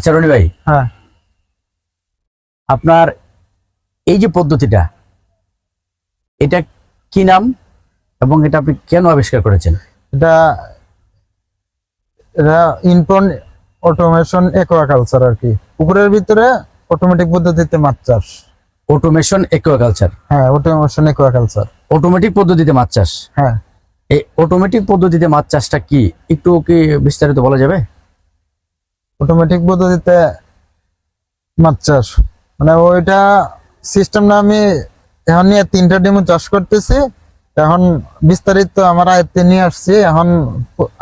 আচ্ছা রনি ভাই। হ্যাঁ। আপনার এই যে পদ্ধতিটা এটা কি নাম এবং এটা আপনি কেন আবিষ্কার করেছেন? এটা এটা ইনপন অটোমেশন একুয়াকালচার আর কি। পুকুরের ভিতরে অটোমেটিক পদ্ধতিতে মাছ চাষ। অটোমেশন একুয়াকালচার হ্যাঁ অটোমেশন একুয়াকালচার অটোমেটিক পদ্ধতিতে মাছ চাষ। হ্যাঁ। এই অটোমেটিক পদ্ধতিতে মাছ চাষটা কি একটু কি বিস্তারিত বলা যাবে? অটোমেটিক পদ্ধতিতে মাছ চাষ। মানে ওইটা সিস্টেমটা আমি এখন নিয়ে তিনটা ডিমও চাষ করতেছি। এখন বিস্তারিত আমার আয়ত্তে নিয়ে আসছি। এখন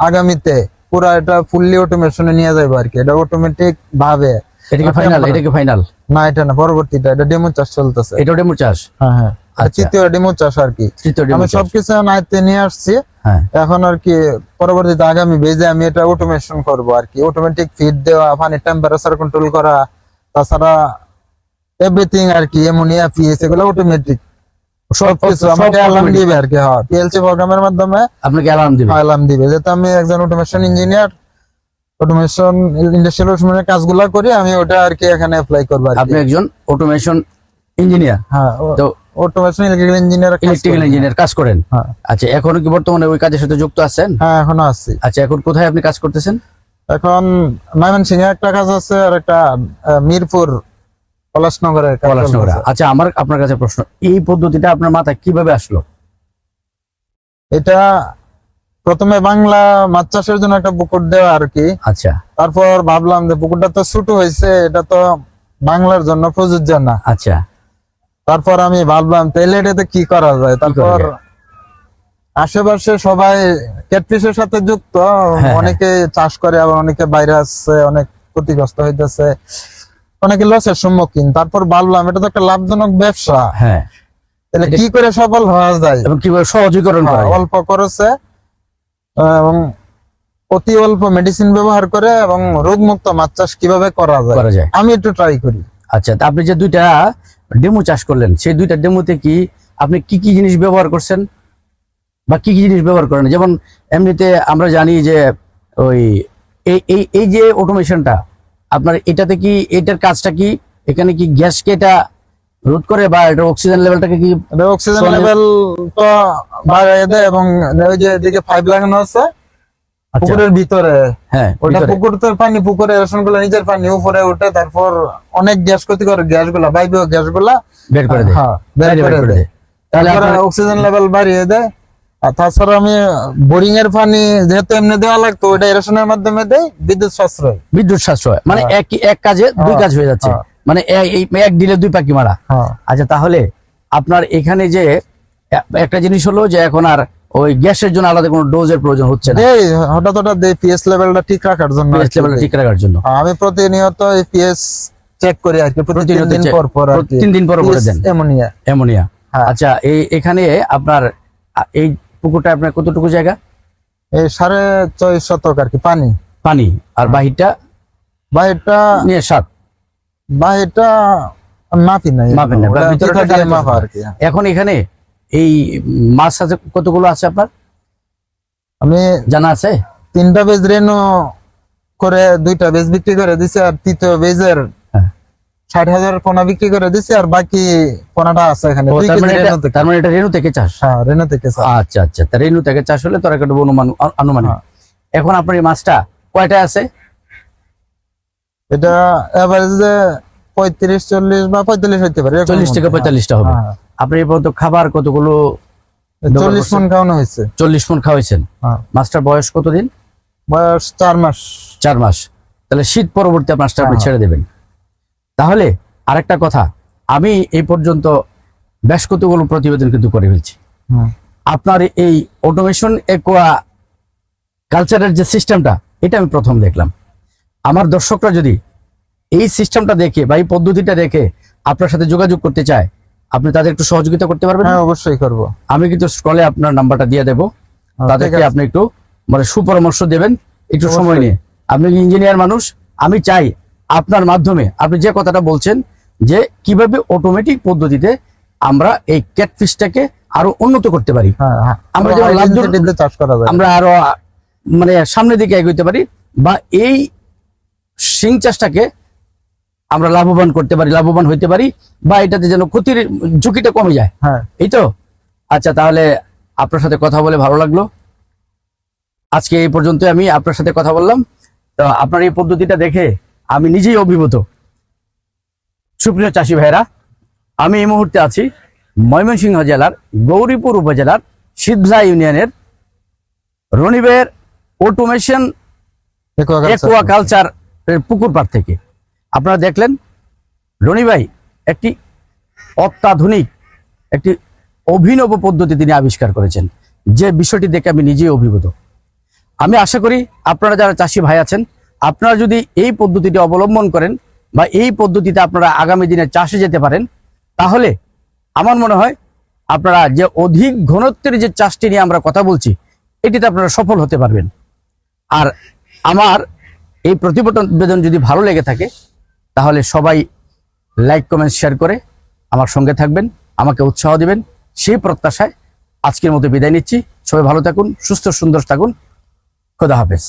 আগামীতে পুরা এটা ফুললি অটোমেশনে নিয়ে যাব আর কি এটা অটোমেটিক ভাবে। এটা কি ফাইনাল এটা কি ফাইনাল না এটা না পরবর্তীটা এটা ডেমো চাষ চলতেছে। এটা ডেমো চাষ? হ্যাঁ হ্যাঁ। আচ্ছা। তৃতীয় ডেমো চাষ আর কি তৃতীয় ডেমো আমি সবকিছু এখন আয়ত্তে নিয়ে আসছি। এখন আর কি পরবর্তীতে আগামী বেজে আমি এটা অটোমেশন করব আর কি। অটোমেটিক ফিড দেওয়া পানির টেম্পারেচার কন্ট্রোল করা তাছাড়া এভরিথিং আর কি এমোনিয়া পিএস এগুলো অটোমেটিক সবকিছু আমাকে অ্যালার্ম দিবে আর কি হ্যাঁ। পিএলসি প্রোগ্রামের মাধ্যমে আপনাকে অ্যালার্ম দিবে। অ্যালার্ম দিবে। যেহেতু আমি একজন অটোমেশন ইঞ্জিনিয়ার অটোমেশন ইন্ডাস্ট্রিয়াল অটোমেশনের কাজগুলো করি আমি ওটা আর কি এখানে অ্যাপ্লাই করব আপনি একজন অটোমেশন ইঞ্জিনিয়ার হ্যাঁ তো automation electrical engineer electrical engineer কাজ করেন? হ্যাঁ। আচ্ছা এখনও কি বর্তমানে ওই কাজের সাথে যুক্ত আছেন? হ্যাঁ এখনও আছি। আচ্ছা এখন কোথায় আপনি কাজ করতেছেন? এখন ময়মনসিংহে একটা কাজ আছে আর একটা মিরপুর পলাশনগরে কাজ পলাশনগরে। আচ্ছা আমার আপনার কাছে প্রশ্ন এই পদ্ধতিটা আপনার মাথায় কীভাবে আসলো? এটা প্রথমে বাংলা মাছ চাষের জন্য একটা পুকুর দেওয়া আর কি। আচ্ছা। তারপর ভাবলাম যে পুকুরটা তো ছোট হয়েছে এটা তো বাংলার জন্য প্রযোজ্য না। আচ্ছা। তারপর আমি ভাবলাম তাহলে এটাতে কি করা যায়? তারপর আশেপাশে সবাই ক্যাটফিশের সাথে যুক্ত। হ্যাঁ। অনেকে চাষ করে আবার অনেকে বাইরে আসছে অনেক ক্ষতিগ্রস্ত হইতেছে। অনেকে লসের সম্মুখীন। তারপর ভাবলাম এটা তো একটা লাভজনক ব্যবসা। হ্যাঁ। তাহলে কি করে সফল হওয়া যায়? এবং কীভাবে সহজীকরণ করা হ্যাঁ, যায়? অল্প খরচে আহ, এবং অতি অল্প মেডিসিন ব্যবহার করে এবং রোগমুক্ত মাছ চাষ কীভাবে করা যায়? আমি একটু ট্রাই করি। আচ্ছা আপনি যে দুইটা ডেমো চাষ করলেন সেই দুইটা ডেমোতে কি আপনি কি কি জিনিস ব্যবহার করছেন বা কি কি জিনিস ব্যবহার করেন? যেমন এমনিতে আমরা জানি যে ওই এই এই যে অটোমেশনটা আপনার এটাতে কি এটার কাজটা কি? এখানে কি গ্যাসকে এটা রোধ করে বা এটা অক্সিজেন লেভেলটাকে কি অক্সিজেন লেভেল তো বাড়িয়ে দেয় এবং ওই যে এদিকে পাইপ লাগানো আছে পুকুরের ভিতরে। হ্যাঁ ওটা পুকুর তো পানি পুকুরে রেশনগুলো নিজের পানি উপরে উঠে তারপর অনেক গ্যাস ক্ষতিকর গ্যাসগুলা বায়বীয় গ্যাসগুলা বের করে দেয়। হ্যাঁ, বের করে করে দেয়। দেয়। তারপরে অক্সিজেন লেভেল বাড়িয়ে দেয়। আর তাছাড়া আমি বোরিং এর পানি যেহেতু এমনি দেওয়া লাগতো ওইটা এরেশনের মাধ্যমে দেয় বিদ্যুৎ সাশ্রয়। বিদ্যুৎ সাশ্রয়। মানে হ্যাঁ। এক এক কাজে দুই হ্যাঁ, কাজ হয়ে যাচ্ছে। হ্যাঁ। মানে এই এক দিলে দুই পাখি মারা। হ্যাঁ। আচ্ছা তাহলে আপনার এখানে যে একটা জিনিস হলো যে এখন আর ওই গ্যাসের জন্য আলাদা কোনো ডোজের প্রয়োজন হচ্ছে না। দেই হঠাৎ হঠাৎ দেই পিএস লেভেলটা ঠিক রাখার জন্য পিএস লেভেলটা ঠিক রাখার জন্য। হ্যাঁ, আমি প্রতিনিয়ত এই পিএস চেক করি আর কি প্রতি প্রতিনিয়ত দিন পর পর আর তিন দিন পর পরে দেন। অ্যামোনিয়া অ্যামোনিয়া হ্যাঁ। আচ্ছা এই এখানে আপনার এই পুকুরটা আপনার কতটুকু জায়গা? এই সাড়ে ছয় শতক আর কি পানি। পানি। আর বাহিরটা? বাহিরটা নিয়ে সাত। বাহিরটা মাপি নাই। না, মাপা কি। এখন এখানে এই মাছ আছে কতগুলো আছে আপনার? আমি জানা আছে? তিনটা বেজ রেনো করে দুইটা বেজ বিক্রি করে দিছি আর তৃতীয় বেজের হ্যাঁ। ষাট হাজার পোনা বিক্রি করে দিছি আর বাকি পোনাটা আছে এখানে। তার মানে এটা- রেনু থেকে তার মানে এটা রেণু থেকে চাষ? হ্যাঁ রেনু থেকে। আচ্ছা আচ্ছা। তা রেণু থেকে চাষ হলে তোর একটা অনুমান আনুমানিক। হ্যাঁ। এখন আপনার এই মাছটা কয়টা আছে? এটা এভারেজে পঁয়ত্রিশ চল্লিশ বা পঁয়তাল্লিশ হইতে পারে চল্লিশ থেকে পঁয়তাল্লিশটা হবে। হ্যাঁ, আপনি এই পর্যন্ত খাবার কতগুলো হ্যাঁ। চল্লিশ মন খাওয়ানো হয়েছে। চল্লিশ মন খাওয়াইছেন? হ্যাঁ। মাছটার বয়স কতদিন? বয়স চার মাস। চার মাস। তাহলে শীত পরবর্তী মাছটা আপনি হ্যাঁ। ছেড়ে দেবেন। তাহলে আরেকটা কথা আমি এই পর্যন্ত বেশ কতগুলো প্রতিবেদন কিন্তু করে ফেলছি। আপনার এই অটোমেশন একোয়া কালচারের যে সিস্টেমটা এটা আমি প্রথম দেখলাম। আমার দর্শকরা যদি এই সিস্টেমটা দেখে বা এই পদ্ধতিটা দেখে আপনার সাথে যোগাযোগ করতে চায় আপনি তাদের একটু সহযোগিতা করতে পারবেন? হ্যাঁ অবশ্যই করব। আমি কিন্তু স্ক্রলে আপনার নাম্বারটা দিয়ে দেবো। হ্যাঁ, তাদেরকে আপনি একটু মানে সুপরামর্শ দেবেন একটু সময় নিয়ে। আপনি ইঞ্জিনিয়ার মানুষ আমি চাই আপনার মাধ্যমে আপনি যে কথাটা বলছেন যে কীভাবে অটোমেটিক পদ্ধতিতে আমরা এই ক্যাটফিশটাকে আরও উন্নত করতে পারি। হ্যাঁ হ্যাঁ। আমরা যেমন চাষ করা যায়। আমরা আরও মানে সামনের দিকে এগোতে পারি বা এই শিং চাষটাকে আমরা লাভবান করতে পারি লাভবান হইতে পারি বা এটাতে যেন ক্ষতির ঝুঁকিটা কমে যায়। হ্যাঁ। এই তো? আচ্ছা তাহলে আপনার সাথে কথা বলে ভালো লাগল। আজকে এই পর্যন্ত আমি আপনার সাথে কথা বললাম। তো আপনার এই পদ্ধতিটা দেখে আমি নিজেই অভিভূত। সুপ্রিয় চাষি ভাইরা আমি এই মুহূর্তে আছি ময়মনসিংহ জেলার গৌরীপুর উপজেলার সিদ্ধা ইউনিয়নের রনিবের অটোমেশন। একুয়াকালচার পুকুর পাড় থেকে। আপনারা দেখলেন, রনি ভাই একটি অত্যাধুনিক, একটি অভিনব পদ্ধতি তিনি আবিষ্কার করেছেন। যে বিষয়টি দেখে আমি নিজেই অভিভূত। আমি আশা করি আপনারা যারা চাষি ভাই আছেন, আপনারা যদি এই পদ্ধতিটি অবলম্বন করেন বা এই পদ্ধতিতে আপনারা আগামী দিনে চাষে যেতে পারেন, তাহলে আমার মনে হয় আপনারা যে অধিক ঘনত্বের যে চাষটি নিয়ে আমরা কথা বলছি, এটিতে আপনারা সফল হতে পারবেন। আর আমার এই প্রতিবেদন যদি ভালো লেগে থাকে তাহলে সবাই লাইক কমেন্ট শেয়ার করে আমার সঙ্গে থাকবেন, আমাকে উৎসাহ দিবেন। সেই প্রত্যাশায় আজকের মতো বিদায় নিচ্ছি। সবাই ভালো থাকুন, সুস্থ, সুন্দর থাকুন। খোদা হাফেজ।